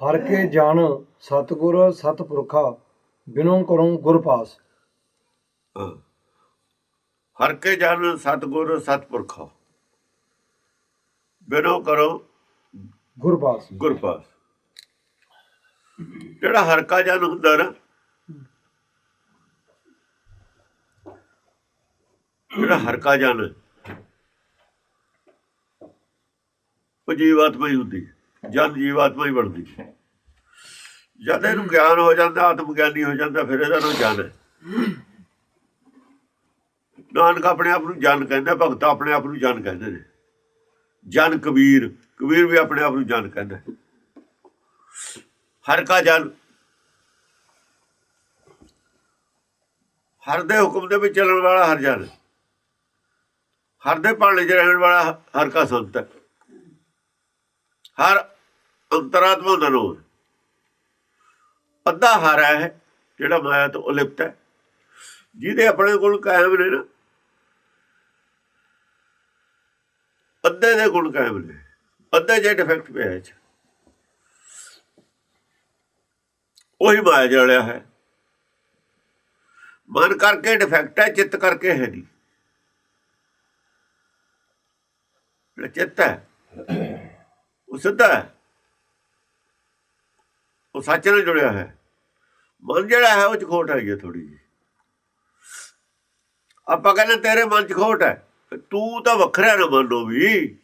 ਹਰ ਕੇ ਜਨ ਸਤਗੁਰ ਸਤਪੁਰਖਾ ਬਿਨੋ ਕਰਉ ਗੁਰ ਪਾਸ। ਹਰ ਕੇ ਜਨ ਸਤਗੁਰ ਸਤਪੁਰਖਾ ਬਿਨੋ ਕਰੋ ਗੁਰ ਪਾਸ ਗੁਰ ਪਾਸ ਜਿਹੜਾ ਹਰ ਕਾ ਜਨ ਹੁੰਦਾ ਨਾ ਜਿਹੜਾ ਹਰ ਕਾ ਜਨ ਉਹ ਜੀਵਾਤਮਾ ਹੀ ਹੁੰਦੀ ਹੈ। ਜਨ ਜੀਵਾਤਮਾ ਹੀ ਬਣਦੀ ਜਦ ਇਹਨੂੰ ਗਿਆਨ ਹੋ ਜਾਂਦਾ ਆਤਮ ਗਿਆਨੀ ਹੋ ਜਾਂਦਾ, ਫਿਰ ਇਹਦਾ ਨਾਮ ਜਨ ਹੈ। ਨਾਨਕ ਆਪਣੇ ਆਪ ਨੂੰ ਜਨ ਕਹਿੰਦਾ, ਭਗਤ ਆਪਣੇ ਆਪ ਨੂੰ ਜਨ ਕਹਿੰਦੇ ਨੇ। ਜਨ ਕਬੀਰ ਕਬੀਰ ਵੀ ਆਪਣੇ ਆਪ ਨੂੰ ਜਨ ਕਹਿੰਦਾ ਹਰ ਕਾ ਜਨ। ਹਰ ਦੇ ਹੁਕਮ ਦੇ ਵਿੱਚ ਚੱਲਣ ਵਾਲਾ ਹਰ ਜਨ ਹਰ ਦੇ ਭਾਣੇ 'ਚ ਰਹਿਣ ਵਾਲਾ ਹਰ ਕਾ ਸੰਤ ਹੈ। ਹਰ ਅੰਤਰਾਤਮਾ ਦਾ ਨਾਮ ਅੱਧਾ ਹਾਰਾ ਹੈ ਜਿਹੜਾ ਮਾਇਆ ਤੋਂ ਉਲਿਪਤ ਹੈ। ਜਿਹਦੇ ਆਪਣੇ ਗੁਣ ਕਾਇਮ ਨੇ ਨਾ, ਅੱਧੇ ਦੇ ਗੁਣ ਕਾਇਮ ਨੇ, ਅੱਧੇ ਜੇ ਡਿਫੈਕਟ ਪਿਆ ਹੈ। ਉਹੀ ਮਾਇਆ ਜਲਿਆ ਹੈ। ਮਨ ਕਰਕੇ ਡਿਫੈਕਟ ਹੈ, ਚਿੱਤ ਕਰਕੇ ਹੈ ਨਹੀਂ। ਜਿਹੜਾ ਚਿੱਤ ਹੈ, ਉਹ ਸਿੱਧਾ ਹੈ। ਉਹ ਸੱਚ ਨਾਲ ਜੁੜਿਆ ਹੈ। ਮਨ ਜਿਹੜਾ ਹੈ, ਉਹ ਚ ਖੋਟ ਆਈ ਹੈ ਥੋੜੀ ਜਿਹੀ। ਆਪਾਂ ਕਹਿੰਦੇ ਤੇਰੇ ਮਨ ਚ ਖੋਟ ਹੈ। ਤੂੰ ਤਾਂ ਵੱਖਰਾ ਨਾ ਮੰਨੋ ਵੀ।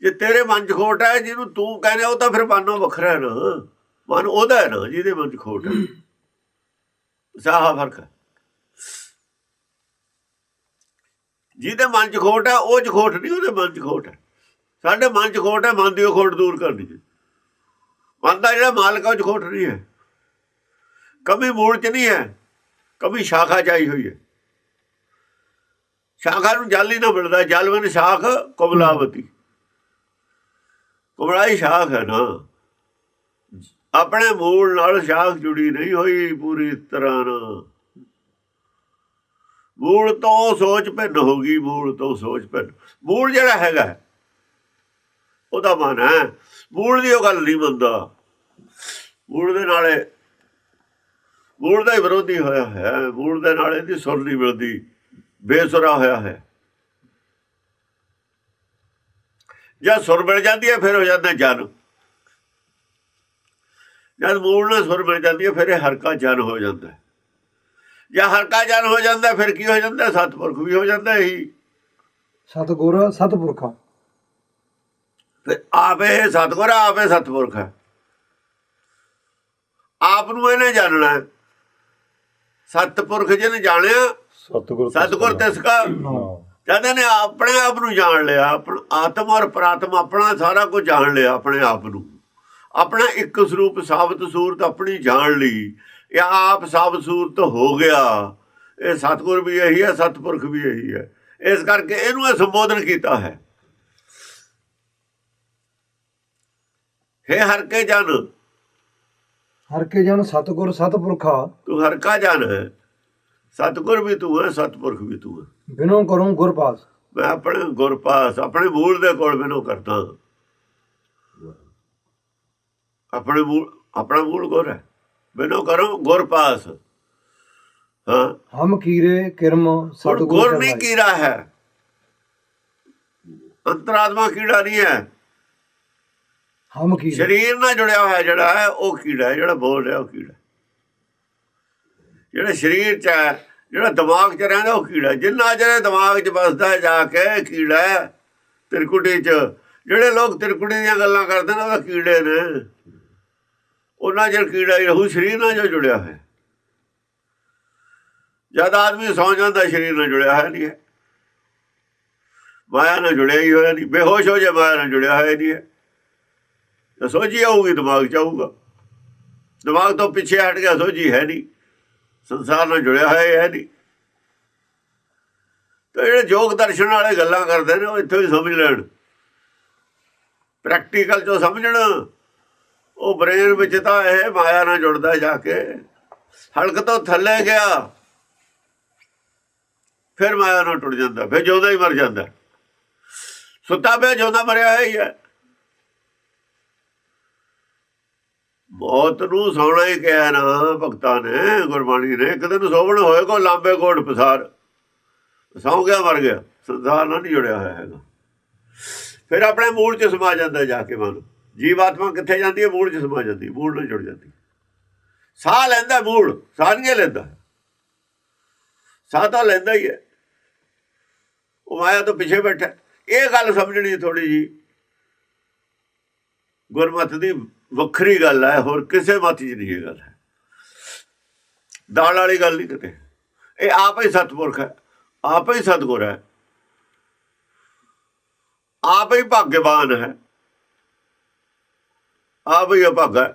ਜੇ ਤੇਰੇ ਮਨ ਚ ਖੋਟ ਹੈ, ਜਿਹਨੂੰ ਤੂੰ ਕਹਿੰਦਾ ਉਹ ਤਾਂ ਫਿਰ ਮੰਨੋ ਵੱਖਰਾ ਨਾ। ਮਨ ਉਹਦਾ ਹੈ ਨਾ, ਜਿਹਦੇ ਮਨ ਚ ਖੋਟ ਹੈ। ਸਾਹਾ ਫ਼ਰਕ ਹੈ। ਜਿਹਦੇ ਮਨ ਚ ਖੋਟ ਹੈ, ਉਹ ਚ ਖੋਟ ਨਹੀਂ, ਉਹਦੇ ਮਨ ਚ ਖੋਟ ਹੈ। ਸਾਡੇ ਮਨ ਚ ਖੋਟ ਹੈ, ਮਨ ਦੀ ਉਹ ਖੋਟ ਦੂਰ ਕਰਨੀ ਹੈ। ਮਨ ਦਾ ਜਿਹੜਾ ਮਾਲਕ ਹੈ, ਉਹ ਚ ਖੋਟ ਨਹੀਂ ਹੈ। ਕਮੀ ਮੂਲ ਚ ਨਹੀਂ ਹੈ, ਕਮੀ ਸ਼ਾਖਾ ਚ ਆਈ ਹੋਈ ਹੈ। ਸ਼ਾਖਾ ਨੂੰ ਜਲ ਹੀ ਨਾ ਮਿਲਦਾ, ਜਲ ਬਿਨ ਸ਼ਾਖ ਕਮਲਾਵਤੀ। ਕਮਲਾਈ ਸ਼ਾਖ ਹੈ ਨਾ। ਆਪਣੇ ਮੂਲ ਨਾਲ ਸ਼ਾਖ ਜੁੜੀ ਨਹੀਂ ਹੋਈ ਪੂਰੀ ਤਰ੍ਹਾਂ ਨਾਲ। ਮੂਲ ਤੋਂ ਸੋਚ ਭਿੰਨ ਹੋ ਗਈ, ਮੂਲ ਤੋਂ ਸੋਚ ਭਿੰਨ। ਮੂਲ ਜਿਹੜਾ ਹੈਗਾ ਉਹਦਾ ਮਨ ਹੈ। ਮੂਲ ਦੀ ਉਹ ਗੱਲ ਨਹੀਂ ਮੰਨਦਾ। ਮੂਲ ਦੇ ਨਾਲੇ, ਮੂਲ ਦਾ ਹੀ ਵਿਰੋਧੀ ਹੋਇਆ ਹੈ। ਮੂਲ ਦੇ ਨਾਲ ਇਹਦੀ ਸੁਰ ਨਹੀਂ ਮਿਲਦੀ। ਬੇਸੁਰਾ ਹੋਇਆ ਹੈ। ਜਦ ਸੁਰ ਮਿਲ ਜਾਂਦੀ ਹੈ, ਫਿਰ ਹੋ ਜਾਂਦਾ ਜਨ। ਜਦ ਮੂਲ ਨਾਲ ਸੁਰ ਮਿਲ ਜਾਂਦੀ ਹੈ, ਫਿਰ ਇਹ ਹਰਕਾ ਜਨ ਹੋ ਜਾਂਦਾ ਜਾਂ ਹਰਕਾ ਜਨ ਹੋ ਜਾਂਦਾ, ਫਿਰ ਕੀ ਹੋ ਜਾਂਦਾ? ਸਤਪੁਰਖ ਵੀ ਹੋ ਜਾਂਦਾ ਇਹੀ। ਸਤਗੁਰ, ਸਤਪੁਰਖਾ। ਫਿਰ ਆਪੇ ਸਤਗੁਰ ਆਪੇ ਸਤਪੁਰਖ ਹੈ। ਆਪ ਨੂੰ ਇਹਨੇ ਜਾਣਨਾ ਹੈ। ਸਤਪੁਰਖ ਜਿਹਨੇ ਜਾਣਿਆ ਸਤਿਗੁਰ ਸਤਗੁਰ ਤਿਸ ਕਾ ਜਦ ਇਹਨੇ ਆਪਣੇ ਆਪ ਨੂੰ ਜਾਣ ਲਿਆ ਆਪਣਾ ਆਤਮ ਔਰ ਪ੍ਰਾਤਮ ਆਪਣਾ ਸਾਰਾ ਕੁਝ ਜਾਣ ਲਿਆ ਆਪਣੇ ਆਪ ਨੂੰ। ਆਪਣਾ ਇੱਕ ਸਰੂਪ ਸਾਬਤ ਸੂਰਤ ਆਪਣੀ ਜਾਣ ਲਈ। ਇਹ ਆਪ ਸਾਬਤ ਸੂਰਤ ਹੋ ਗਿਆ। ਇਹ ਸਤਗੁਰ ਵੀ ਇਹੀ ਹੈ ਸਤਪੁਰਖ ਵੀ ਇਹੀ ਹੈ। ਇਸ ਕਰਕੇ ਇਹਨੂੰ ਇਹ ਸੰਬੋਧਨ ਕੀਤਾ ਹੈ। ਹੈ ਹਰ ਕੇ ਜਨ। ਹਰ ਕੇ ਜਨ ਸਤਗੁਰ ਸਤਪੁਰਖਾ। ਤੂੰ ਹਰ ਕਾ ਜਨ ਹੈ। ਸਤਗੁਰ ਵੀ ਤੂੰ ਹੈ ਸਤਪੁਰਖ ਵੀ ਤੂੰ ਹੈ। ਬਿਨੋ ਕਰਉ ਗੁਰ ਪਾਸ ਮੈਂ ਆਪਣੇ ਗੁਰ ਪਾਸ ਆਪਣੇ ਮੂਲ ਦੇ ਕੋਲ ਮੈਨੂੰ ਕਰਦਾ। ਆਪਣੇ ਮੂਲ ਆਪਣਾ ਮੂਲ ਗੁਰ ਹੈ? ਮੈਨੂੰ ਕਰੋ ਗੁਰ ਪਾਸ ਹਾਂ। ਹਮ ਕੀਰੇ ਕਿਰਮ ਸਤਗੁਰ ਗੁਰ ਨਹੀਂ। ਕੀੜਾ ਹੈ। ਅੰਤਰਾਤਮਾ ਕੀੜਾ ਨਹੀਂ ਹੈ। ਹਮ ਕੀਰੇ ਸਰੀਰ ਨਾਲ ਜੁੜਿਆ ਹੋਇਆ ਜਿਹੜਾ ਹੈ ਉਹ ਕੀੜਾ ਹੈ ਜਿਹੜਾ ਬੋਲ ਰਿਹਾ ਉਹ ਕੀੜਾ ਜਿਹੜਾ ਸਰੀਰ ਚ ਹੈ ਜਿਹੜਾ ਦਿਮਾਗ ਚ ਰਹਿੰਦਾ ਉਹ ਕੀੜਾ ਜਿੰਨਾ ਚਿਰ ਦਿਮਾਗ ਚ ਵਸਦਾ ਜਾ ਕੇ ਕੀੜਾ ਹੈ, ਤਿਰਕੁਟੀ ਚ। ਜਿਹੜੇ ਲੋਕ ਤਿਰਕੁਟੀ ਦੀਆਂ ਗੱਲਾਂ ਕਰਦੇ ਨੇ ਉਹ ਕੀੜੇ ਨੇ। ਉਹਨਾਂ ਜਿਹੜਾ ਕੀੜਾ ਹੀ ਰਹੂ ਸਰੀਰ ਨਾਲ ਜੋ ਜੁੜਿਆ ਹੋਇਆ। ਜਦ ਆਦਮੀ ਸੌ ਜਾਂਦਾ ਸਰੀਰ ਨਾਲ ਜੁੜਿਆ ਹੋਇਆ ਨਹੀਂ ਹੈ। ਮਾਇਆ ਨਾਲ ਜੁੜਿਆ ਹੀ ਹੋਇਆ ਨਹੀਂ। ਬੇਹੋਸ਼ ਹੋ ਜਾ ਮਾਇਆ ਨਾਲ ਜੁੜਿਆ ਹੋਇਆ ਨਹੀਂ ਹੈ। ਤਾਂ ਸੋਝੀ ਆਊਗੀ, ਦਿਮਾਗ ਚ ਆਊਗਾ। ਦਿਮਾਗ ਤੋਂ ਪਿੱਛੇ ਹਟ ਗਿਆ, ਸੋਝੀ ਹੈ ਨਹੀਂ। ਸੰਸਾਰ ਨਾਲ ਜੁੜਿਆ ਹੋਇਆ ਹੈ ਨਹੀਂ। ਤਾਂ ਜਿਹੜੇ ਯੋਗ ਦਰਸ਼ਨ ਵਾਲੇ ਗੱਲਾਂ ਕਰਦੇ ਨੇ, ਉਹ ਇੱਥੋਂ ਹੀ ਸਮਝ ਲੈਣ। ਪ੍ਰੈਕਟੀਕਲ ਚੋਂ ਸਮਝਣ। ਉਹ ਬ੍ਰੇਨ ਵਿੱਚ ਤਾਂ ਇਹ ਮਾਇਆ ਨਾਲ ਜੁੜਦਾ ਜਾ ਕੇ। ਹਲਕ ਤੋਂ ਥੱਲੇ ਗਿਆ, ਫਿਰ ਮਾਇਆ ਨਾਲ ਟੁੱਟ ਜਾਂਦਾ, ਫਿਰ ਜਿਉਂਦਾ ਹੀ ਮਰ ਜਾਂਦਾ। ਸੁੱਤਾ ਪਿਆ, ਜਿਉਂਦਾ ਮਰਿਆ ਹੋਇਆ ਹੀ ਹੈ। ਮੌਤ ਨੂੰ ਸੌਣਾ ਹੀ ਕਿਹਾ ਨਾ ਭਗਤਾਂ ਨੇ, ਗੁਰਬਾਣੀ ਨੇ। ਇੱਕ ਦਿਨ ਸੋਵਣ ਹੋਏ ਕੋ ਲਾਂਬੇ ਕੋਟ ਪਸਾਰ। ਸੌ ਗਿਆ, ਮਰ ਗਿਆ। ਸੰਸਾਰ ਨਾਲ ਨਹੀਂ ਜੁੜਿਆ ਹੋਇਆ ਹੈਗਾ। ਫਿਰ ਆਪਣੇ ਮੂਲ ਚ ਸਮਾ ਜਾਂਦਾ ਜਾ ਕੇ ਮਨ। ਜੀਵਾਤਮਾ ਕਿੱਥੇ ਜਾਂਦੀ ਹੈ? ਮੂਲ ਚ ਸਮਾ ਜਾਂਦੀ। ਮੂਲ ਨਾਲ ਜੁੜ ਜਾਂਦੀ। ਸਾਹ ਲੈਂਦਾ ਮੂਲ। ਸਾਹ ਲੈਂਦਾ। ਸਾਹ ਤਾਂ ਲੈਂਦਾ ਹੀ ਹੈ। ਉਹ ਮਾਇਆ ਤੋਂ ਪਿੱਛੇ ਬੈਠਾ ਇਹ ਗੱਲ ਸਮਝਣੀ ਥੋੜੀ ਜੀ ਗੁਰਮਤ ਦੀ ਵੱਖਰੀ ਗੱਲ ਹੈ, ਹੋਰ ਕਿਸੇ ਮਤ 'ਚ ਨਹੀਂ ਇਹ ਗੱਲ ਹੈ। ਦਾਲ ਵਾਲੀ ਗੱਲ ਨਹੀਂ ਕਿਤੇ। ਇਹ ਆਪ ਹੀ ਸਤਪੁਰਖ ਹੈ, ਆਪ ਹੀ ਸਤਗੁਰ ਹੈ। ਆਪ ਹੀ ਭਾਗਵਾਨ ਹੈ। ਆਪ ਹੀ ਅਭਾਗਾ ਹੈ।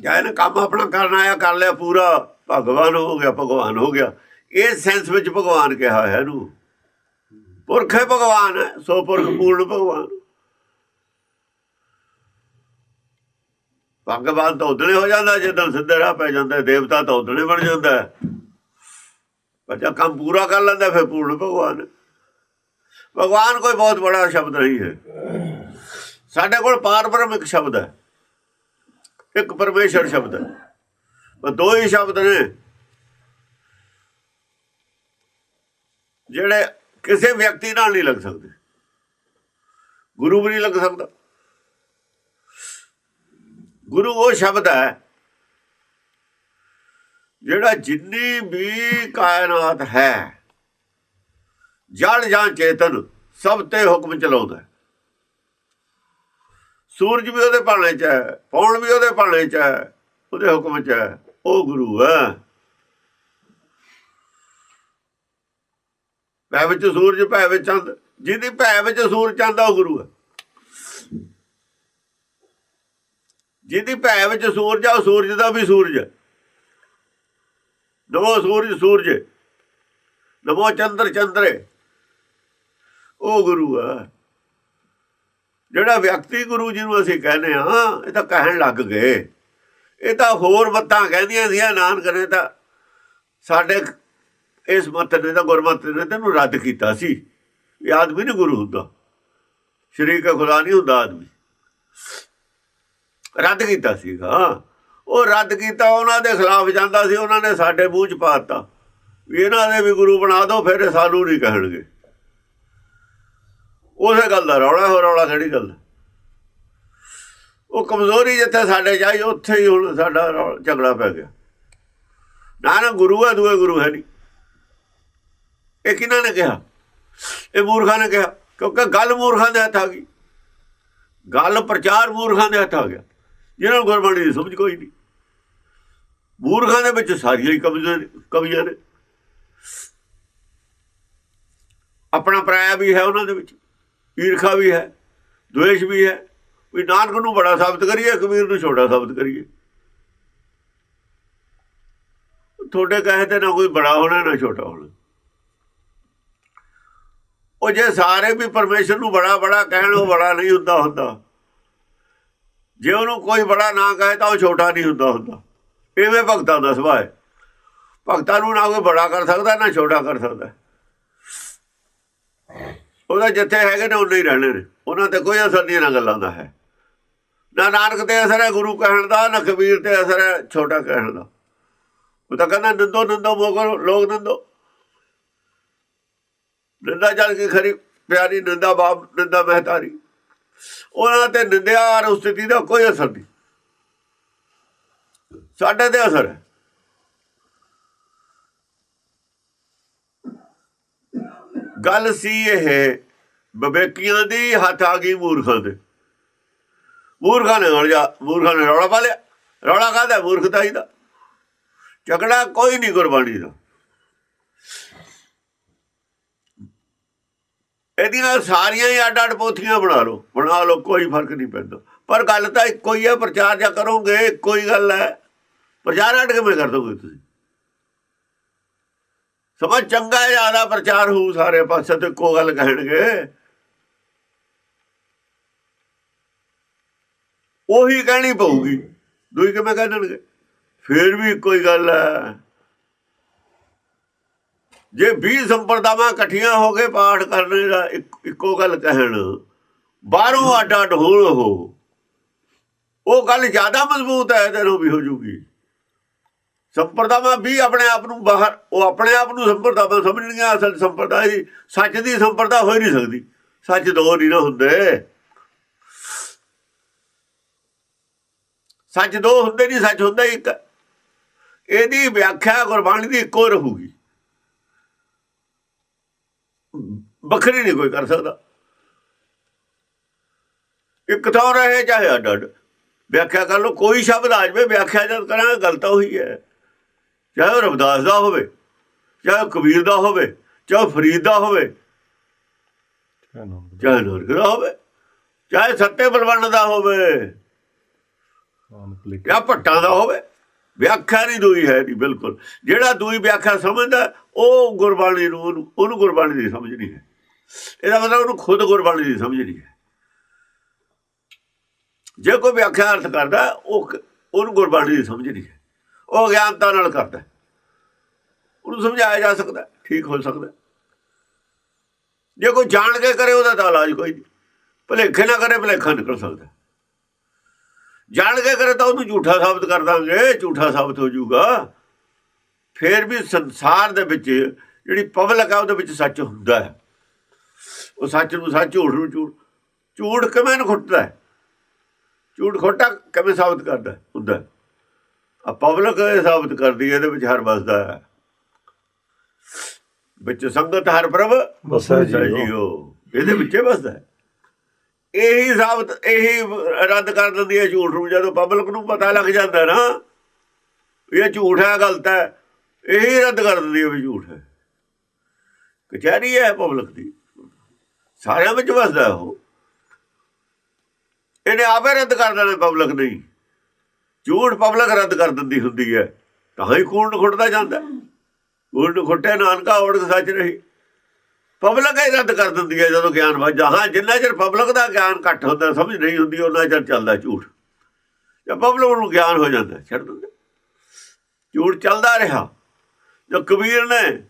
ਜਾਂ ਇਹਨੇ ਕੰਮ ਆਪਣਾ ਕਰਨਾ ਆਇਆ, ਕਰ ਲਿਆ ਪੂਰਾ। ਭਗਵਾਨ ਹੋ ਗਿਆ, ਭਗਵਾਨ ਹੋ ਗਿਆ। ਇਹ ਸੈਂਸ ਵਿੱਚ ਭਗਵਾਨ ਕਿਹਾ ਹੈ ਇਹਨੂੰ। ਪੁਰਖ ਹੈ ਭਗਵਾਨ ਹੈ ਸੋ ਪੁਰਖ ਪੂਰਨ ਭਗਵਾਨ। ਭਗਵਾਨ ਤਾਂ ਉਦਲੇ ਹੋ ਜਾਂਦਾ ਜਦੋਂ ਸਿੱਧੇ ਰਾਹ ਪੈ ਜਾਂਦਾ, ਦੇਵਤਾ ਤਾਂ ਉਦਲੇ ਬਣ ਜਾਂਦਾ। ਪਰ ਜਦ ਕੰਮ ਪੂਰਾ ਕਰ ਲੈਂਦਾ, ਫਿਰ ਪੂਰਨ ਭਗਵਾਨ। ਭਗਵਾਨ ਕੋਈ ਬਹੁਤ ਬੜਾ ਸ਼ਬਦ ਨਹੀਂ ਹੈ। ਸਾਡੇ ਕੋਲ ਪਾਰਬ੍ਰਹਮ ਇੱਕ ਸ਼ਬਦ ਹੈ। ਇੱਕ ਪਰਮੇਸ਼ਰ ਸ਼ਬਦ ਹੈ। ਉਹ ਦੋ ਹੀ ਸ਼ਬਦ ਨੇ। ਜਿਹੜੇ ਕਿਸੇ ਵਿਅਕਤੀ ਨਾਲ ਨਹੀਂ ਲੱਗ ਸਕਦੇ। ਗੁਰੂ ਵੀ ਨਹੀਂ ਲੱਗ ਸਕਦਾ। ਗੁਰੂ ਉਹ ਸ਼ਬਦ ਹੈ ਜਿਹੜਾ ਜਿੰਨੀ ਵੀ ਕਾਇਨਾਤ ਹੈ ਜੜ ਜਾਂ ਚੇਤਨ, ਸਭ ਤੇ ਹੁਕਮ ਚਲਾਉਂਦਾ ਸੂਰਜ ਵੀ ਉਹਦੇ ਭਾਣੇ 'ਚ ਹੈ, ਪੌਣ ਵੀ ਉਹਦੇ ਭਾਣੇ 'ਚ ਹੈ, ਉਹਦੇ ਹੁਕਮ 'ਚ ਹੈ, ਉਹ ਗੁਰੂ ਹੈ। ਭੈ ਵਿੱਚ ਸੂਰਜ, ਭੈ ਵਿੱਚ ਚੰਦ, ਜਿਹਦੀ ਭੈ ਵਿੱਚ ਸੂਰਜ, ਚੰਦ ਆ ਉਹ ਗੁਰੂ ਹੈ। ਜਿਹਦੀ ਭੈ ਵਿੱਚ ਸੂਰਜ ਆ, ਉਹ ਸੂਰਜ ਦਾ ਵੀ ਸੂਰਜ। ਨਵੋ ਸੂਰਜ ਸੂਰਜ। ਨਮੋ ਚੰਦਰ, ਚੰਦਰੇ। ਉਹ ਗੁਰੂ ਆ। ਜਿਹੜਾ ਵਿਅਕਤੀ ਗੁਰੂ ਜਿਹਨੂੰ ਅਸੀਂ ਕਹਿੰਦੇ ਆ ਇਹ ਤਾਂ ਕਹਿਣ ਲੱਗ ਗਏ। ਇਹ ਤਾਂ ਹੋਰ ਮੱਤਾਂ ਕਹਿੰਦੀਆਂ ਸੀ ਨਾਨਕ ਨੇ ਤਾਂ ਸਾਡੇ ਇਸ ਮੱਤ ਨੇ ਤਾਂ ਗੁਰਮਤਿ ਨੇ ਤੈਨੂੰ ਰੱਦ ਕੀਤਾ ਸੀ। ਵੀ ਆਦਮੀ ਨਹੀਂ ਗੁਰੂ ਹੁੰਦਾ। ਸ਼ਰੀਕ ਖੁਦਾ ਨਹੀਂ ਹੁੰਦਾ ਆਦਮੀ। ਰੱਦ ਕੀਤਾ ਸੀਗਾ। ਉਹ ਰੱਦ ਕੀਤਾ, ਉਹਨਾਂ ਦੇ ਖਿਲਾਫ ਜਾਂਦਾ ਸੀ, ਉਹਨਾਂ ਨੇ ਸਾਡੇ ਮੂੰਹ 'ਚ ਪਾਤਾ। ਵੀ ਇਹਨਾਂ ਦੇ ਵੀ ਗੁਰੂ ਬਣਾ ਦਿਓ, ਫਿਰ ਸਾਨੂੰ ਨਹੀਂ ਕਹਿਣਗੇ। ਉਸੇ ਗੱਲ ਦਾ ਰੌਲਾ ਹੋ ਰੌਲਾ ਕਿਹੜੀ ਗੱਲ ਉਹ ਕਮਜ਼ੋਰੀ ਜਿੱਥੇ ਸਾਡੇ ਚਾਹੀ ਉੱਥੇ ਹੀ ਹੁਣ ਸਾਡਾ ਰੌਲਾ- ਝਗੜਾ ਪੈ ਗਿਆ। ਨਾ ਨਾ, ਗੁਰੂ ਹੈ, ਦੂਏ ਗੁਰੂ ਹੈ ਨਹੀਂ। ਇਹ ਕਿਹਨਾਂ ਨੇ ਕਿਹਾ? ਇਹ ਮੂਰਖਾਂ ਨੇ ਕਿਹਾ। ਕਿਉਂਕਿ ਗੱਲ ਮੂਰਖਾਂ ਦੇ ਹੱਥ ਆ ਗਈ। ਗੱਲ ਪ੍ਰਚਾਰ ਮੂਰਖਾਂ ਦੇ ਹੱਥ ਆ ਗਿਆ। ਜਿਹਨਾਂ ਨੂੰ ਗੁਰਬਾਣੀ ਦੀ ਸਮਝ ਕੋਈ ਨਹੀਂ। ਮੂਰਖਾਂ ਦੇ ਵਿੱਚ ਸਾਰੀਆਂ ਹੀ ਕਮਜ਼ੋਰ ਕਵੀਆਂ ਨੇ। ਆਪਣਾ ਪਰਾਇਆ ਵੀ ਹੈ ਉਹਨਾਂ ਦੇ ਵਿੱਚ, ਈਰਖਾ ਵੀ ਹੈ ਦੁਏਸ਼ ਵੀ ਹੈ। ਵੀ ਨਾਨਕ ਨੂੰ ਬੜਾ ਸਾਬਤ ਕਰੀਏ, ਕਬੀਰ ਨੂੰ ਛੋਟਾ ਸਾਬਤ ਕਰੀਏ। ਤੁਹਾਡੇ ਕਹੇ ਤੇ ਨਾ ਕੋਈ ਬੜਾ ਹੋਣਾ, ਨਾ ਛੋਟਾ ਹੋਣਾ। ਉਹ ਜੇ ਸਾਰੇ ਵੀ ਪਰਮੇਸ਼ਰ ਨੂੰ ਬੜਾ ਬੜਾ ਕਹਿਣ, ਉਹ ਬੜਾ ਨਹੀਂ ਹੁੰਦਾ ਹੁੰਦਾ। ਜੇ ਉਹਨੂੰ ਕੋਈ ਬੜਾ ਨਾ ਕਹੇ ਤਾਂ ਉਹ ਛੋਟਾ ਨਹੀਂ ਹੁੰਦਾ ਹੁੰਦਾ। ਇਵੇਂ ਭਗਤਾਂ ਦਾ ਸੁਭਾਅ ਹੈ। ਭਗਤਾਂ ਨੂੰ ਨਾ ਕੋਈ ਬੜਾ ਕਰ ਸਕਦਾ, ਨਾ ਛੋਟਾ ਕਰ ਸਕਦਾ। ਉਹਦਾ ਜਿੱਥੇ ਹੈਗੇ ਨੇ, ਉਨੇ ਹੀ ਰਹਿਣੇ ਨੇ। ਉਹਨਾਂ ਤੇ ਕੋਈ ਅਸਰ ਨਹੀਂ, ਇਹਨਾਂ ਗੱਲਾਂ ਦਾ ਹੈ। ਨਾ ਨਾਨਕ ਤੇ ਅਸਰ ਹੈ, ਗੁਰੂ ਕਹਿਣ ਦਾ, ਨਾ ਕਬੀਰ ਤੇ ਅਸਰ ਹੈ, ਛੋਟਾ ਕਹਿਣ ਦਾ। ਉਹ ਤਾਂ ਕਹਿੰਦਾ, ਨੰਦੋ ਨੰਦੋ, ਮੋਗਲ, ਲੋਕ ਨੰਦੋ। ਨੰਦਾ ਚੱਲ ਕੇ ਖਰੀ, ਪਿਆਰੀ ਨੰਦਾ ਬਾਪ, ਨੰਦਾ ਮਹਤਾਰੀ। ਉਹਨਾਂ ਤੇ ਨਿੰਦਿਆ ਉਸ ਸਥਿਤੀ ਦਾ ਕੋਈ ਅਸਰ ਨਹੀਂ। ਸਾਡੇ ਤੇ ਅਸਰ ਹੈ। ਗੱਲ ਸੀ ਇਹ ਬਵੇਕੀਆਂ ਦੀ, ਹੱਥ ਆ ਗਈ ਮੂਰਖਾਂ ਦੇ। ਮੂਰਖਾਂ ਨੇ ਰੌਲਾ, ਮੂਰਖਾਂ ਨੇ ਰੌਲਾ ਪਾ ਲਿਆ। ਰੌਲਾ ਕਾਹਦਾ ਮੂਰਖਤਾ ਹੀ ਦਾ ਝਗੜਾ ਕੋਈ ਨਹੀਂ ਗੁਰਬਾਣੀ ਦਾ। ਇਹਦੀਆਂ ਸਾਰੀਆਂ ਹੀ ਅੱਡ ਅੱਡ ਪੋਥੀਆਂ ਬਣਾ ਲਓ। ਬਣਾ ਲਓ, ਕੋਈ ਫ਼ਰਕ ਨਹੀਂ ਪੈਂਦਾ। ਪਰ ਗੱਲ ਤਾਂ ਇੱਕੋ ਹੀ ਹੈ ਪ੍ਰਚਾਰ ਜਾਂ ਕਰੋਗੇ ਕੋਈ ਗੱਲ ਹੈ। ਪ੍ਰਚਾਰ ਅੱਡ ਕਿਵੇਂ ਕਰ ਦੋਗੇ ਤੁਸੀਂ? ਸਮਾਂ ਚੰਗਾ ਜ਼ਿਆਦਾ ਪ੍ਰਚਾਰ ਹੋਊ ਸਾਰੇ ਪਾਸੇ ਤੇ ਇੱਕੋ ਗੱਲ ਕਹਿਣਗੇ। ਉਹੀ ਕਹਿਣੀ ਪਊਗੀ। ਦੂਈ ਕਿਵੇਂ ਕਹਿ ਦੇਣਗੇ? ਫੇਰ ਵੀ ਕੋਈ ਗੱਲ ਹੈ। ਜੇ 20 ਸੰਪਰਦਾਵਾਂ ਇਕੱਠੀਆਂ ਹੋ ਕੇ ਪਾਠ ਕਰਨੇ ਦਾ ਇੱਕ- ਇੱਕੋ ਗੱਲ ਕਹਿਣ, ਬਾਹਰੋਂ ਅੱਡ ਅੱਡ ਹੋਣ ਉਹ ਗੱਲ ਜ਼ਿਆਦਾ ਮਜ਼ਬੂਤ ਹੈ ਇਹਦੇ ਵੀ ਹੋ ਜੂਗੀ। ਸੰਪਰਦਾਵਾਂ ਵੀ ਆਪਣੇ ਆਪ ਨੂੰ ਬਾਹਰ ਉਹ ਆਪਣੇ ਆਪ ਨੂੰ ਸੰਪਰਦਾਵਾਂ ਸਮਝਣਗੀਆਂ ਅਸਲ ਸੰਪਰਦਾ ਹੀ ਸੱਚ ਦੀ ਸੰਪਰਦਾ ਹੋ ਹੀ ਨਹੀਂ ਸਕਦੀ। ਸੱਚ ਦੋ ਨਹੀਂ ਨਾ ਹੁੰਦੇ। ਸੱਚ ਦੋ ਹੁੰਦੇ ਨਹੀਂ, ਸੱਚ ਹੁੰਦਾ ਇੱਕ। ਇਹਦੀ ਵਿਆਖਿਆ ਗੁਰਬਾਣੀ ਦੀ ਇੱਕੋ ਰਹੂਗੀ। ਵੱਖਰੀ ਨਹੀਂ ਕੋਈ ਕਰ ਸਕਦਾ। ਇੱਕ ਥਾਂ ਰਹੇ ਚਾਹੇ ਅੱਡ ਅੱਡ। ਵਿਆਖਿਆ ਕਰ ਲੋ ਕੋਈ ਸ਼ਬਦ ਆ ਜਾਵੇ ਵਿਆਖਿਆ ਜਦ ਕਰਾਂਗੇ ਗੱਲ ਤਾਂ ਉਹੀ ਹੈ। ਚਾਹੇ ਉਹ ਰਵਿਦਾਸ ਦਾ ਹੋਵੇ ਚਾਹੇ ਕਬੀਰ ਦਾ ਹੋਵੇ ਚਾਹੇ ਫਰੀਦ ਦਾ ਹੋਵੇ ਚਾਹੇ ਨਾਨਕ ਦਾ ਹੋਵੇ ਚਾਹੇ ਸੱਤੇ ਬਲਵੰਡ ਦਾ ਹੋਵੇ ਜਾਂ ਭੱਟਾਂ ਦਾ ਹੋਵੇ। ਵਿਆਖਿਆ ਨਹੀਂ ਦੂਈ ਹੈ ਨਹੀਂ ਬਿਲਕੁਲ। ਜਿਹੜਾ ਦੂਈ ਵਿਆਖਿਆ ਸਮਝਦਾ ਉਹ ਗੁਰਬਾਣੀ ਨੂੰ ਉਹਨੂੰ ਉਹਨੂੰ ਗੁਰਬਾਣੀ ਦੀ ਸਮਝ ਨਹੀਂ ਹੈ। ਇਹਦਾ ਮਤਲਬ ਉਹਨੂੰ ਖੁਦ ਗੁਰਬਾਣੀ ਦੀ ਸਮਝ ਨਹੀਂ ਹੈ। ਜੇ ਕੋਈ ਵਿਆਖਿਆ ਅਰਥ ਕਰਦਾ, ਉਹ ਉਹਨੂੰ ਗੁਰਬਾਣੀ ਦੀ ਸਮਝ ਨਹੀਂ ਹੈ। ਉਹ ਗਿਆਨਤਾ ਨਾਲ ਕਰਦਾ ਉਹਨੂੰ ਸਮਝਾਇਆ ਜਾ ਸਕਦਾ ਠੀਕ ਹੋ ਸਕਦਾ ਜੇ ਕੋਈ ਜਾਣ ਕੇ ਕਰੇ, ਉਹਦਾ ਤਾਂ ਇਲਾਜ ਕੋਈ ਨਹੀਂ। ਭਲੇਖੇ ਨਾ ਕਰੇ, ਭਲੇਖਾ ਨਿਕਲ ਸਕਦਾ ਜਾਣ ਕੇ ਕਰੇ ਤਾਂ ਉਹਨੂੰ ਝੂਠਾ ਸਾਬਤ ਕਰ ਦਾਂਗੇ, ਝੂਠਾ ਸਾਬਤ ਹੋ ਜਾਊਗਾ। ਫੇਰ ਵੀ ਸੰਸਾਰ ਦੇ ਵਿੱਚ ਜਿਹੜੀ ਪਬਲਿਕ ਆ ਉਹਦੇ ਵਿੱਚ ਸੱਚ ਹੁੰਦਾ ਹੈ। ਉਹ ਸੱਚ ਨੂੰ ਸੱਚ ਝੂਠ ਨੂੰ ਝੂਠ। ਝੂਠ ਕਿਵੇਂ ਨੂੰ ਖੁੱਟਦਾ ਹੈ? ਝੂਠ ਖੋਟਾ ਕਿਵੇਂ ਸਾਬਤ ਕਰਦਾ? ਹੁੰਦਾ। ਆ ਪਬਲਿਕ ਇਹ ਸਾਬਤ ਕਰਦੀ ਹੈ ਇਹਦੇ ਵਿੱਚ ਹਰ ਵਸਦਾ ਹੈ। ਵਿੱਚ ਸੰਗਤ ਹਰ ਪ੍ਰਭ ਵਸੈ ਜੀਓ। ਇਹਦੇ ਵਿੱਚੇ ਵਸਦਾ ਹੈ। ਇਹੀ ਸਾਬਤ ਇਹੀ ਰੱਦ ਕਰ ਦਿੰਦੀ ਹੈ ਝੂਠ ਨੂੰ। ਜਦੋਂ ਪਬਲਿਕ ਨੂੰ ਪਤਾ ਲੱਗ ਜਾਂਦਾ ਨਾ ਇਹ ਝੂਠ ਹੈ ਗਲਤ ਹੈ ਇਹੀ ਰੱਦ ਕਰ ਦਿੰਦੀ ਹੈ ਵੀ ਝੂਠ ਹੈ। ਕਚਹਿਰੀ ਹੈ ਪਬਲਿਕ ਦੀ। ਸਾਰਿਆਂ ਵਿੱਚ ਵਸਦਾ ਉਹ। ਇਹਨੇ ਆਪੇ ਰੱਦ ਕਰ ਦੇਣਾ ਪਬਲਿਕ ਨਹੀਂ ਝੂਠ ਪਬਲਿਕ ਰੱਦ ਕਰ ਦਿੰਦੀ ਹੁੰਦੀ ਹੈ। ਤਾਂ ਹੀ ਕੂੜ ਖੁੱਟਦਾ ਜਾਂਦਾ। ਕੂੜ ਖੁੱਟੇ ਨਾਨਕਾ ਔੜਕ ਸੱਚ ਨਹੀਂ। ਪਬਲਿਕ ਹੀ ਰੱਦ ਕਰ ਦਿੰਦੀ ਹੈ ਜਦੋਂ ਗਿਆਨ ਵੱਜਦਾ ਹਾਂ, ਜਿੰਨਾ ਚਿਰ ਪਬਲਿਕ ਦਾ ਗਿਆਨ ਘੱਟ ਹੁੰਦਾ, ਸਮਝ ਨਹੀਂ ਹੁੰਦੀ ਉਹਨਾਂ ਚਿਰ ਚੱਲਦਾ ਝੂਠ। ਜਾਂ ਪਬਲਿਕ ਨੂੰ ਗਿਆਨ ਹੋ ਜਾਂਦਾ, ਛੱਡ ਦਿੰਦੇ। ਝੂਠ ਚੱਲਦਾ ਰਿਹਾ। ਜੋ ਕਬੀਰ ਨੇ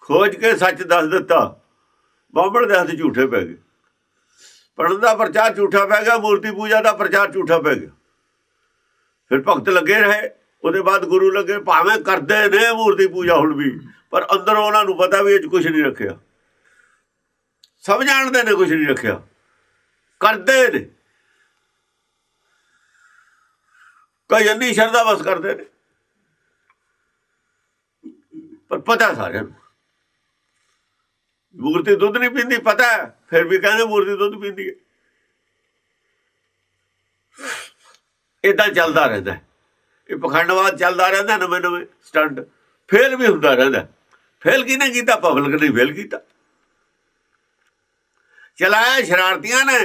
ਖੋਜ ਕੇ ਸੱਚ ਦੱਸ ਦਿੱਤਾ, ਬਾਹਮਣ ਦੇ ਹੱਥ ਝੂਠੇ ਪੈ ਗਏ। ਪੜਨ ਦਾ ਪ੍ਰਚਾਰ ਝੂਠਾ ਪੈ ਗਿਆ, ਮੂਰਤੀ ਪੂਜਾ ਦਾ ਪ੍ਰਚਾਰ ਝੂਠਾ ਪੈ ਗਿਆ। ਫਿਰ ਭਗਤ ਲੱਗੇ ਰਹੇ, ਉਹਦੇ ਬਾਅਦ ਗੁਰੂ ਲੱਗੇ, ਭਾਵੇਂ ਕਰਦੇ ਨੇ ਮੂਰਤੀ ਪੂਜਾ ਹੁਣ ਵੀ, ਪਰ ਅੰਦਰ ਉਹਨਾਂ ਨੂੰ ਪਤਾ ਵੀ ਇਹ ਚ ਕੁਝ ਨਹੀਂ ਰੱਖਿਆ। ਸਭ ਜਾਣਦੇ ਨੇ ਕੁਝ ਨਹੀਂ ਰੱਖਿਆ। ਕਰਦੇ ਨੇ। ਕਈ ਅੰਨੀ ਸ਼ਰਧਾ ਬਸ ਕਰਦੇ ਨੇ। ਪਰ ਪਤਾ ਸਾਰਿਆਂ ਨੂੰ। ਮੂਰਤੀ ਦੁੱਧ ਨਹੀਂ ਪੀਂਦੀ, ਪਤਾ ਫਿਰ ਵੀ ਕਹਿੰਦੇ ਮੂਰਤੀ ਦੁੱਧ ਪੀਂਦੀ ਹੈ। ਇਦਾਂ ਚੱਲਦਾ ਰਹਿੰਦਾ ਇਹ ਪਖੰਡਵਾਦ ਚੱਲਦਾ ਰਹਿੰਦਾ ਨਵੇਂ ਨਵੇਂ ਸਟੰਟ। ਫੇਲ ਵੀ ਹੁੰਦਾ ਰਹਿੰਦਾ ਫੇਲ ਕਿਹਨੇ ਕੀਤਾ? ਪਬਲਿਕ ਨੇ ਫੇਲ ਕੀਤਾ। ਚਲਾਇਆ ਸ਼ਰਾਰਤੀਆਂ ਨੇ।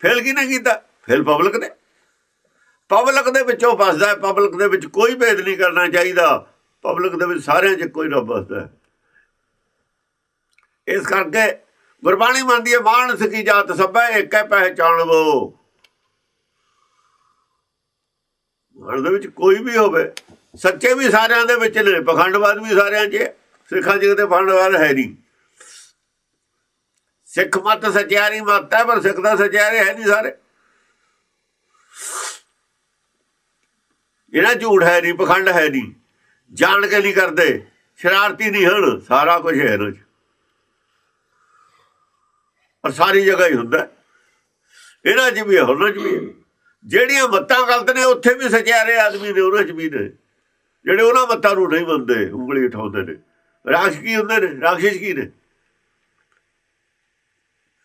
ਫੇਲ ਕਿਹਨੇ ਕੀਤਾ? ਫੇਲ ਪਬਲਿਕ ਨੇ। ਪਬਲਿਕ ਦੇ ਵਿੱਚੋਂ ਫਸਦਾ ਪਬਲਿਕ ਦੇ ਵਿੱਚ ਕੋਈ ਭੇਦ ਨਹੀਂ ਕਰਨਾ ਚਾਹੀਦਾ। ਪਬਲਿਕ ਦੇ ਵਿੱਚ ਸਾਰਿਆਂ 'ਚ ਕੋਈ ਰੱਬ ਵਸਦਾ ਹੈ। ਇਸ ਕਰਕੇ ਗੁਰਬਾਣੀ ਮੰਨਦੀ ਹੈ ਮਾਨਸ ਕੀ ਜਾਤ ਸਭੈ, ਏਕੈ ਪਹਿਚਾਨਵੋ ਮਨ ਦੇ ਵਿੱਚ ਕੋਈ ਵੀ ਹੋਵੇ, ਸੱਚੇ ਵੀ ਸਾਰਿਆਂ ਦੇ ਵਿੱਚ ਨੇ, ਪਖੰਡਵਾਦ ਵੀ ਸਾਰਿਆਂ 'ਚ ਸਿੱਖਾਂ 'ਚ ਕਿਤੇ ਪਖੰਡਵਾਦ ਹੈ ਨਹੀਂ। ਸਿੱਖ ਮਤ ਸਚਿਆਰੀ ਮਤ ਹੈ, ਪਰ ਸਿੱਖ ਦਾ ਸਚਿਆਰੇ ਹੈ ਨਹੀਂ ਸਾਰੇ। ਜਿਹੜਾ ਝੂਠ ਹੈ ਨਹੀਂ, ਪਖੰਡ ਹੈ ਨਹੀਂ। ਜਾਣ ਕੇ ਨਹੀਂ ਕਰਦੇ। ਸ਼ਰਾਰਤੀ ਨਹੀਂ ਹਨ, ਸਾਰਾ ਕੁਝ ਹੈ ਇਹਨਾਂ 'ਚ। ਪਰ ਸਾਰੀ ਜਗ੍ਹਾ ਹੀ ਹੁੰਦਾ ਇਹਨਾਂ 'ਚ ਵੀ ਹੈ, ਉਹਨਾਂ 'ਚ ਵੀ ਜਿਹੜੀਆਂ ਮੱਤਾਂ ਗਲਤ ਨੇ, ਉੱਥੇ ਵੀ ਸਚਿਆਰੇ ਆਦਮੀ ਨੇ, ਉਹਨਾਂ 'ਚ ਵੀ ਨੇ। ਜਿਹੜੇ ਉਹਨਾਂ ਮੱਤਾਂ ਨੂੰ ਨਹੀਂ ਮੰਨਦੇ, ਉਂਗਲੀ ਉਠਾਉਂਦੇ ਨੇ। ਰਾਖਸ਼ ਕੀ ਹੁੰਦੇ ਨੇ? ਰਾਖਸ਼ ਕੀ ਨੇ?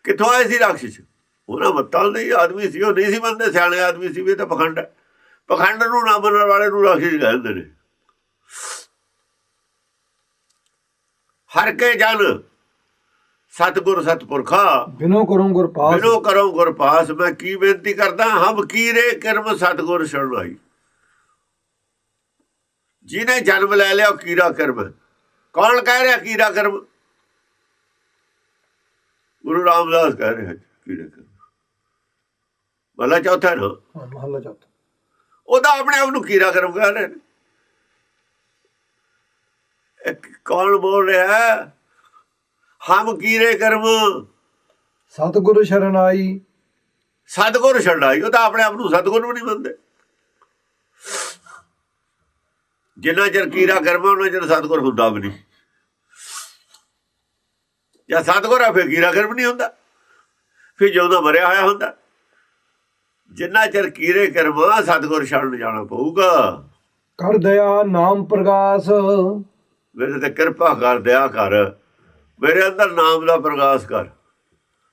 ਕਿੱਥੋਂ ਆਏ ਸੀ ਰਾਖਸ਼ ਉਹਨਾਂ ਮੱਤਾਂ ਦੇ ਆਦਮੀ ਸੀ, ਉਹ ਨਹੀਂ ਸੀ ਮੰਨਦੇ, ਸਿਆਣੇ ਆਦਮੀ ਸੀ, ਵੀ ਇਹ ਤਾਂ ਪਖੰਡ ਹੈ। ਪਖੰਡ ਨੂੰ ਨਾ ਮੰਨਣ ਵਾਲੇ ਨੂੰ ਰਾਖਸ਼ ਕਹਿੰਦੇ ਨੇ। ਹਰ ਕੇ ਜਨ ਸਤਗੁਰ ਸਤਪੁਰਖਾ। ਬਿਨੋ ਕਰੂੰ ਗੁਰ ਪਾਸ। ਬਿਨੋ ਕਰੋ ਗੁਰ ਪਾਸ। ਮੈਂ ਕੀ ਬੇਨਤੀ ਕਰਦਾ ਹਮ ਕੀਰੇ ਕਰਮ ਸਤਗੁਰ ਸ਼ਰਣਾਈ ਜਿਹਨੇ ਜਨਮ ਲੈ ਲਿਆ ਕੀਰਾ ਕਰਮ। ਕੌਣ ਕਹਿ ਰਿਹਾ ਕੀਰਾ ਕਰਮ? ਗੁਰੂ ਰਾਮਦਾਸ ਕਹਿ ਰਿਹਾ ਕੀਰਾ ਕਰਮ। ਮਹਲਾ ਚੌਥਾ ਨਾ। ਹਾਂ, ਮਹੱਲਾ ਚੌਥਾ। ਉਹਦਾ ਆਪਣੇ ਆਪ ਨੂੰ ਕੀਰਾ ਕਰਮ ਕਹਿ ਰਹੇ ਨੇ। ਕੌਣ ਬੋਲ ਰਿਹਾ? ਹਮ ਕੀਰੇ ਕਰਮ। ਸਤਿਗੁਰ ਸ਼ਰਨ ਆਈ। ਸਤਗੁਰ ਛੱਡਾਈ ਉਹ ਤਾਂ ਆਪਣੇ ਆਪ ਨੂੰ ਸਤਗੁਰ ਵੀ ਨਹੀਂ ਮੰਨਦੇ। ਜਿੰਨਾ ਚਿਰ ਕੀਰਾ ਕਰਮਾ ਉਹਨਾਂ ਚਿਰ ਸਤਗੁਰ ਹੁੰਦਾ ਵੀ ਨਹੀਂ। ਜਾਂ ਸਤਗੁਰ ਆ ਫਿਰ ਕੀਰਾ ਕਰਮ ਨਹੀਂ ਹੁੰਦਾ। ਫਿਰ ਜਿਉਂਦਾ ਮਰਿਆ ਹੋਇਆ ਹੁੰਦਾ। ਜਿੰਨਾ ਚਿਰ ਕੀਰੇ ਕਰਮਾ ਸਤਗੁਰ ਛੱਡਣ ਜਾਣਾ ਪਊਗਾ। ਕਰ ਦਇਆ ਨਾਮ ਪ੍ਰਗਾਸ। ਮੇਰੇ ਤੇ ਕਿਰਪਾ ਕਰ ਦਿਆ ਕਰ। ਮੇਰੇ ਅੰਦਰ ਨਾਮ ਦਾ ਪ੍ਰਕਾਸ਼ ਕਰ।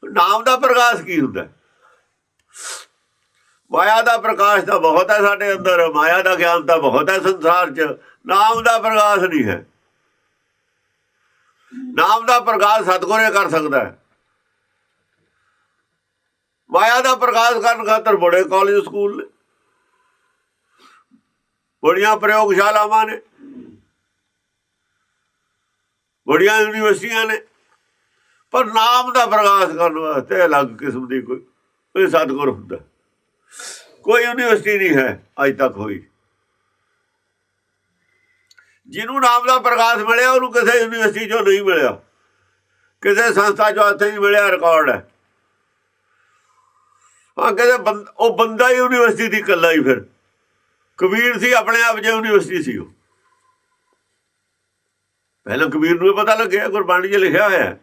ਨਾਮ ਦਾ ਪ੍ਰਕਾਸ਼ ਕੀ ਹੁੰਦਾ? ਮਾਇਆ ਦਾ ਪ੍ਰਕਾਸ਼ ਤਾਂ ਬਹੁਤ ਹੈ ਸਾਡੇ ਅੰਦਰ। ਮਾਇਆ ਦਾ ਗਿਆਨ ਤਾਂ ਬਹੁਤ ਹੈ ਸੰਸਾਰ 'ਚ। ਨਾਮ ਦਾ ਪ੍ਰਕਾਸ਼ ਨਹੀਂ ਹੈ। ਨਾਮ ਦਾ ਪ੍ਰਕਾਸ਼ ਸਤਗੁਰੇ ਕਰ ਸਕਦਾ ਹੈ। ਮਾਇਆ ਦਾ ਪ੍ਰਕਾਸ਼ ਕਰਨ ਖਾਤਰ ਬੜੇ ਕਾਲਜ ਸਕੂਲ ਨੇ। ਬੜੀਆਂ ਪ੍ਰਯੋਗਸ਼ਾਲਾਵਾਂ ਨੇ। ਬੜੀਆਂ ਯੂਨੀਵਰਸਿਟੀਆਂ ਨੇ। ਪਰ ਨਾਮ ਦਾ ਪ੍ਰਕਾਸ਼ ਕਰਨ ਵਾਸਤੇ ਅਲੱਗ ਕਿਸਮ ਦੀ ਕੋਈ ਕੋਈ ਸਤਿਗੁਰ ਹੁੰਦਾ। ਕੋਈ ਯੂਨੀਵਰਸਿਟੀ ਨਹੀਂ ਹੈ ਅੱਜ ਤੱਕ ਹੋਈ। ਜਿਹਨੂੰ ਨਾਮ ਦਾ ਪ੍ਰਕਾਸ਼ ਮਿਲਿਆ, ਉਹਨੂੰ ਕਿਸੇ ਯੂਨੀਵਰਸਿਟੀ ਚੋਂ ਨਹੀਂ ਮਿਲਿਆ। ਕਿਸੇ ਸੰਸਥਾ ਚੋਂ ਇੱਥੇ ਨਹੀਂ ਮਿਲਿਆ, ਰਿਕਾਰਡ ਹੈ। ਹਾਂ ਕਹਿੰਦੇ ਉਹ ਬੰਦਾ ਯੂਨੀਵਰਸਿਟੀ ਦੀ ਇਕੱਲਾ ਹੀ ਫਿਰ। ਕਬੀਰ ਸੀ, ਆਪਣੇ ਆਪ 'ਚ ਯੂਨੀਵਰਸਿਟੀ ਸੀ ਉਹ। ਪਹਿਲਾਂ ਕਬੀਰ ਨੂੰ ਹੀ ਪਤਾ ਲੱਗਿਆ, ਗੁਰਬਾਣੀ 'ਚ ਲਿਖਿਆ ਹੋਇਆ ਹੈ।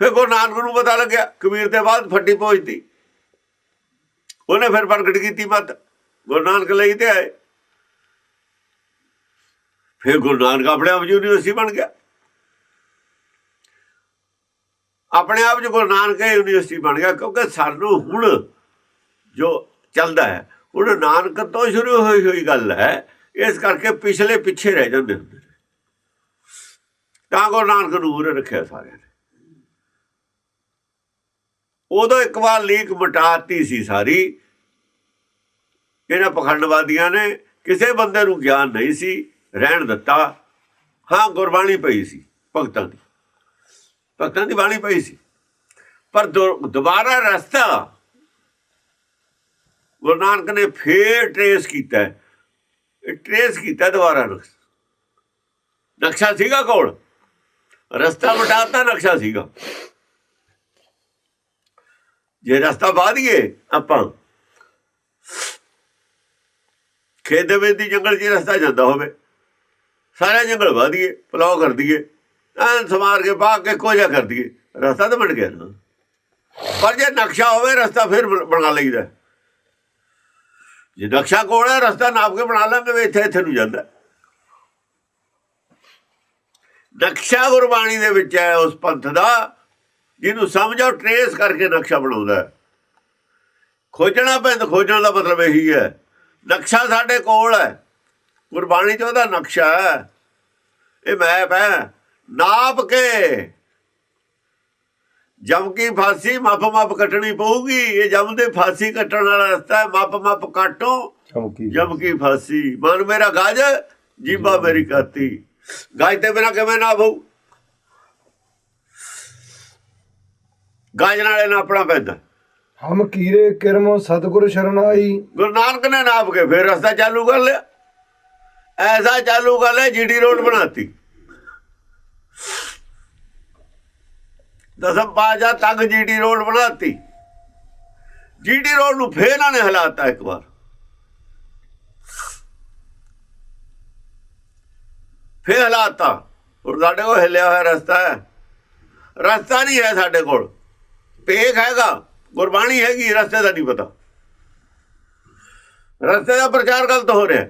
ਫਿਰ ਗੁਰੂ ਨਾਨਕ ਨੂੰ ਪਤਾ ਲੱਗਿਆ, ਕਬੀਰ ਦੇ ਬਾਅਦ ਫੱਟੀ ਪਹੁੰਚਦੀ ਉਹਨੇ ਫਿਰ ਪ੍ਰਗਟ ਕੀਤੀ ਮਤ, ਗੁਰੂ ਨਾਨਕ ਲਈ ਤੇ ਆਏ। ਫਿਰ ਗੁਰੂ ਨਾਨਕ ਆਪਣੇ ਆਪ 'ਚ ਯੂਨੀਵਰਸਿਟੀ ਬਣ ਗਿਆ। ਆਪਣੇ ਆਪ 'ਚ ਗੁਰੂ ਨਾਨਕ ਯੂਨੀਵਰਸਿਟੀ ਬਣ ਗਿਆ, ਕਿਉਂਕਿ ਸਾਨੂੰ ਹੁਣ ਜੋ ਚੱਲਦਾ ਹੈ, ਹੁਣ ਨਾਨਕ ਤੋਂ ਸ਼ੁਰੂ ਹੋਈ ਹੋਈ ਗੱਲ ਹੈ, ਇਸ ਕਰਕੇ ਪਿਛਲੇ ਪਿੱਛੇ ਰਹਿ ਜਾਂਦੇ ਹੁੰਦੇ ਤਾਂ ਗੁਰੂ ਨਾਨਕ ਨੂੰ ਉਰੇ ਰੱਖਿਆ ਸਾਰਿਆਂ ਨੇ। ਉਦੋਂ ਇੱਕ ਵਾਰ ਲੀਕ ਮਟਾਤੀ ਸੀ ਸਾਰੀ। ਇਹਨਾਂ ਪਖੰਡਵਾਦੀਆਂ ਨੇ ਕਿਸੇ ਬੰਦੇ ਨੂੰ ਗਿਆਨ ਨਹੀਂ ਸੀ, ਰਹਿਣ ਦਿੱਤਾ। ਹਾਂ, ਗੁਰਬਾਣੀ ਪਈ ਸੀ ਭਗਤਾਂ ਦੀ। ਭਗਤਾਂ ਦੀ ਬਾਣੀ ਪਈ ਸੀ। ਪਰ ਦੁ- ਦੁਬਾਰਾ ਰਸਤਾ ਗੁਰੂ ਨਾਨਕ ਨੇ ਫੇਰ ਟ੍ਰੇਸ ਕੀਤਾ। ਟ੍ਰੇਸ ਕੀਤਾ ਦੁਬਾਰਾ ਨਕਸ਼ਾ ਸੀਗਾ ਕੋਲ। ਰਸਤਾ ਮਟਾਤਾ ਨਕਸ਼ਾ ਸੀਗਾ। ਜੇ ਰਸਤਾ ਬਾਦੀਏ ਆਪਾਂ ਖੇਤ ਦੇ ਵਿੱਚ ਦੀ ਜੰਗਲ 'ਚ ਹੀ ਰਸਤਾ ਜਾਂਦਾ ਹੋਵੇ। ਸਾਰਾ ਜੰਗਲ ਬਾਦੀਏ ਪਲਾਉ ਕਰ ਦਈਏ ਐਂ ਸਮਾਰ ਕੇ ਪਾ ਕੇ ਕੋਜਾ ਕਰ ਦਈਏ। ਰਸਤਾ ਤਾਂ ਬਣ ਗਿਆ ਨਾ। ਪਰ ਜੇ ਨਕਸ਼ਾ ਹੋਵੇ, ਰਸਤਾ ਫਿਰ ਬਣਾ ਲਈਦਾ। ਜੇ ਨਕਸ਼ਾ ਕੋਲ ਹੈ, ਰਸਤਾ ਨਾਪ ਕੇ ਬਣਾ ਲਾਂਗੇ ਵੀ ਇੱਥੇ ਇੱਥੇ ਨੂੰ ਜਾਂਦਾ। ਨਕਸ਼ਾ ਗੁਰਬਾਣੀ ਦੇ ਵਿੱਚ ਹੈ ਉਸ ਪੰਥ ਦਾ ਜਿਹਨੂੰ ਸਮਝੋ ਟਰੇਸ ਕਰਕੇ ਨਕਸ਼ਾ ਬਣਾਉਂਦਾ। ਖੋਜਣਾ ਪੈਂਦਾ ਖੋਜਣ ਦਾ ਮਤਲਬ ਇਹੀ ਹੈ। ਨਕਸ਼ਾ ਸਾਡੇ ਕੋਲ ਹੈ। ਗੁਰਬਾਣੀ ਚ ਉਹਦਾ ਨਕਸ਼ਾ ਹੈ। ਇਹ ਮੈਪ ਹੈ। ਨਾਪ ਕੇ। ਜਮ ਕੀ ਫਾਂਸੀ ਮੱਪ ਮੱਪ ਕੱਟਣੀ ਪਊਗੀ। ਇਹ ਜਮ ਦੇ ਫਾਂਸੀ ਕੱਟਣ ਵਾਲਾ ਰਸਤਾ ਹੈ। ਮੱਪ ਮੱਪ ਕਾਟੋ। ਜਮ ਕੀ ਫਾਂਸੀ। ਮਨ ਮੇਰਾ ਗਾਜ ਜੀਬਾ ਮੇਰੀ ਕਾਤੀ। ਗਾਜ ਤੇ ਬਿਨਾ ਕਿਵੇਂ ਨਾ ਭੂ ਗਾਜ ਨਾਲੇ ਨਾ ਆਪਣਾ ਪੈਂਦਾ। ਹਮ ਕੀਰੇ ਕਿਰਮ ਸਤਗੁਰ ਸ਼ਰਨਾਈ। ਗੁਰੂ ਨਾਨਕ ਨੇ ਨਾਪ ਕੇ ਫਿਰ ਰਸਤਾ ਚਾਲੂ ਕਰ ਲਿਆ। ਐਸਾ ਚਾਲੂ ਕਰ ਲਿਆ ਜੀਡੀ ਰੋਡ ਬਣਾਤੀ। ਦਸਮ ਪਾਜਾ ਤੱਕ ਜੀਡੀ ਰੋਡ ਬਣਾਤੀ। ਜੀਡੀ ਰੋਡ ਨੂੰ ਫੇਰ ਇਹਨਾਂ ਨੇ ਹਲਾਤਾ ਇੱਕ ਵਾਰ। ਫੇਰ ਹਲਾਤਾ। ਹੁਣ ਸਾਡੇ ਕੋਲ ਹਿੱਲਿਆ ਹੋਇਆ ਰਸਤਾ ਹੈ। ਰਸਤਾ ਨਹੀਂ ਹੈ ਸਾਡੇ ਕੋਲ। ਪੇਖ ਹੈਗਾ, ਗੁਰਬਾਣੀ ਹੈਗੀ, ਰਸਤੇ ਦਾ ਨਹੀਂ ਪਤਾ। ਰਸਤੇ ਦਾ ਪ੍ਰਚਾਰ ਗਲਤ ਹੋ ਰਿਹਾ।